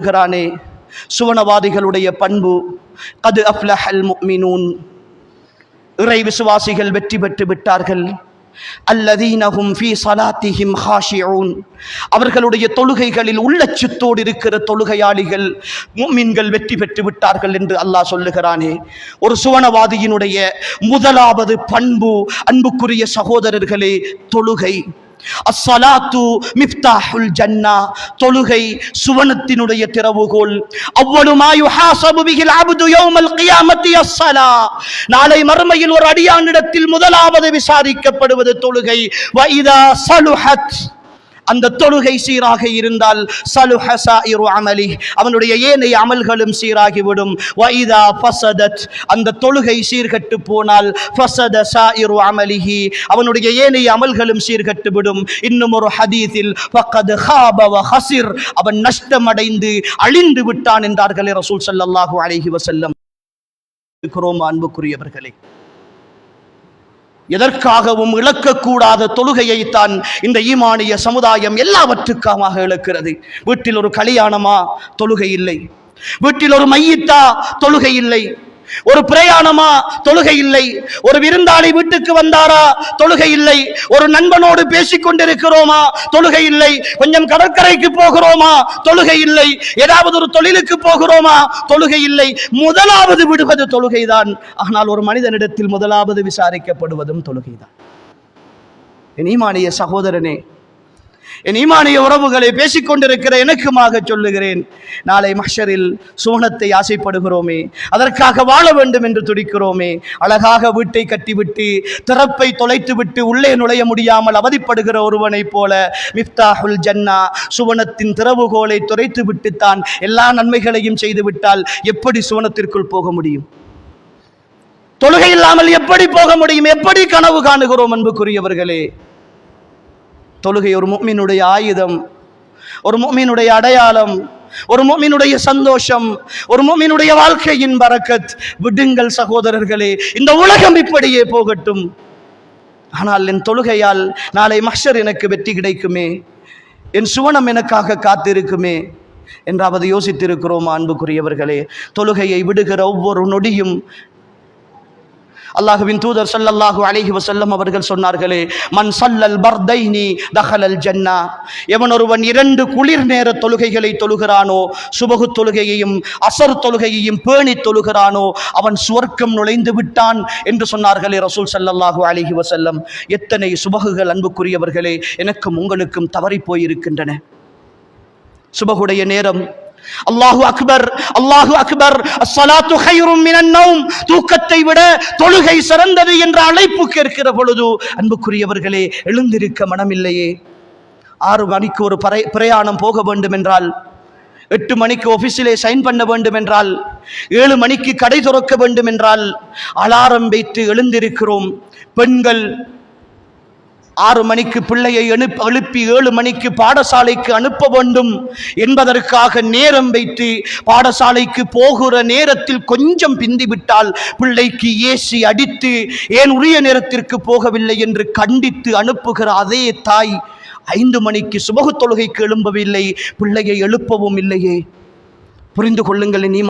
சொல்கிறானே சுவனவாதிகளுடைய பண்பு கது அஃப்லஹல் முக்மினூன் இறை விசுவாசிகள் வெற்றி பெற்று விட்டார்கள். அல்லதீனஹும் ஃபீ சலாத்திஹிம் ஹாஷியூன் அவர்களுடைய தொழுகைகளில் உள்ளச்சத்தோடு இருக்கிற தொழுகையாளிகள் மீன்கள் வெற்றி பெற்று விட்டார்கள் என்று அல்லாஹ் சொல்லுகிறானே. ஒரு சுவனவாதியினுடைய முதலாவது பண்பு அன்புக்குரிய சகோதரர்களே தொழுகை. அஸ்ஸலாத்து மிஃப்தாஹுல் ஜன்னா தொழுகை சுவனத்தினுடைய திறவுகோல். அவ்வளவு மா யுஹாசபு பிஹில் அப்து யௌமல் கியாமத்தி அஸ்ஸலா. நாளை மறுமையில் ஒரு அடியானிடத்தில் முதலாவது விசாரிக்கப்படுவது தொழுகை. வ இதா சலுஹத். அந்த தொழுகை சீராக இருந்தால் சலுஹ சாயிரு அமலி. அவனுடைய ஏனைய அமல்களும் சீராகிவிடும். வைதா ஃபசதத். அந்த தொழுகை சீர்கட்டு போனால் ஃபசத சாயிரு அமலிஹி. அவனுடைய ஏனைய அமல்களும் சீர்கட்டு விடும். இன்னும் ஒரு ஹதீஸில் ஃபக்கத் ஹாபவ ஹசிர். அவன் நஷ்டமடைந்து அழிந்து விட்டான் என்றார்களே ரசூல் சல்லாஹூ அலைஹி வசல்லம் இருக்கிறோம் அன்புக்குரியவர்களே. எதற்காகவும் இழக்கக்கூடாத தொழுகையை தான் இந்த ஈமானிய சமுதாயம் எல்லாவற்றுக்காக இழக்கிறது. வீட்டில் ஒரு கல்யாணமா? தொழுகை இல்லை. வீட்டில் ஒரு மையித்தா? தொழுகை இல்லை. ஒரு பிரயாணமா? தொழுகை இல்லை. ஒரு விருந்தாளி வீட்டுக்கு வந்தாரா? தொழுகை இல்லை. ஒரு நண்பனோடு பேசிக் கொண்டிருக்கிறோமா தொழுகை இல்லை. கொஞ்சம் கடற்கரைக்கு போகிறோமா? தொழுகை இல்லை. ஏதாவது ஒரு தொழிலுக்கு போகிறோமா? தொழுகை இல்லை. முதலாவது விடுவது தொழுகைதான். ஆனால் ஒரு மனிதனிடத்தில் முதலாவது விசாரிக்கப்படுவதும் தொழுகைதான். இனிமானிய ஈமானிய சகோதரனே என் ஈமானிய உறவுகளை பேசிக் கொண்டிருக்கிற எனக்குமாக சொல்லுகிறேன். நாளை மஷரில் சுவனத்தை ஆசைப்படுகிறோமே. அதற்காக வாழ வேண்டும் என்று துடிக்கிறோமே. அழகாக வீட்டை கட்டிவிட்டு திறப்பை தொலைத்து விட்டு உள்ளே நுழைய முடியாமல் அவதிப்படுகிற ஒருவனைப் போல மிஃப்தாஹுல் ஜன்னா சுவனத்தின் திறவுகோலை துரைத்து விட்டுத்தான் எல்லா நன்மைகளையும் செய்துவிட்டால் எப்படி சுவனத்திற்குள் போக முடியும்? தொழுகை இல்லாமல் எப்படி போக முடியும்? எப்படி கனவு காணுகிறோம் அன்புக்குரியவர்களே? தொழுகை ஒரு முக்மினுடைய ஆயுதம் ஒரு முக்மினுடைய அடையாளம் ஒரு முக்மினுடைய சந்தோஷம் ஒரு முக்மினுடைய வாழ்க்கையின் பறக்கத். விடுங்கள் சகோதரர்களே இந்த உலகம் இப்படியே போகட்டும். ஆனால் என் தொழுகையால் நாளை மஷர் எனக்கு வெற்றி கிடைக்குமே என் சுவனம் எனக்காக காத்திருக்குமே என்றாவது யோசித்திருக்கிறோம் அன்புக்குரியவர்களே. தொழுகையை விடுகிற ஒவ்வொரு நொடியும் அல்லாஹுவின் தூதர் சல்லல்லாஹு அலைஹி வசல்லம் அவர்கள் சொன்னார்களே மன் சல்லல் பர்தைனி தஹலல் ஜன்னா. எவன் ஒருவன் இரண்டு குளிர் நேர தொழுகைகளை தொழுகிறானோ சுபகு தொழுகையையும் அசர் தொழுகையையும் பேணி தொழுகிறானோ அவன் சுவர்க்கம் நுழைந்து விட்டான் என்று சொன்னார்களே ரசூல் சல்லல்லாஹு அலைஹி வசல்லம் எத்தனை சுபகுகள் அன்புக்குரியவர்களே எனக்கும் உங்களுக்கும் தவறி போயிருக்கின்றன. சுபகுடைய நேரம் அல்லாஹு அக்பர் அல்லாஹு அக்பர் அஸ்ஸலாத்து ஹைரும் மினன் நௌம் தூக்கத்தை விட தொழுகை சிறந்தது என்ற அழைப்பு கேட்கிற பொழுது அன்புக்குரியவர்களே எழுந்திருக்க மனமில்லையே. ஆறு மணிக்கு ஒரு பரை பிரயாணம் போக வேண்டும் என்றால் எட்டு மணிக்கு ஆஃபீஸிலே சைன் பண்ண வேண்டும் என்றால் ஏழு மணிக்கு கடை துறக்க வேண்டும் என்றால் அலாரம் வைத்து எழுந்திருக்கிறோம். பெண்கள் ஆறு மணிக்கு பிள்ளையை எழுப்பி எழுப்பி ஏழு மணிக்கு பாடசாலைக்கு அனுப்ப வேண்டும் என்பதற்காக நேரம் வைத்து பாடசாலைக்கு போகிற நேரத்தில் கொஞ்சம் பிந்திவிட்டால் பிள்ளைக்கு ஏசி அடித்து ஏன் உரிய நேரத்திற்கு போகவில்லை என்று கண்டித்து அனுப்புகிற அதே தாய் ஐந்து மணிக்கு சுபகு தொழுகைக்கு எழும்பவில்லை. பிள்ளையை எழுப்பவும் இல்லையே. புரிந்து கொள்ளுங்கள் நீ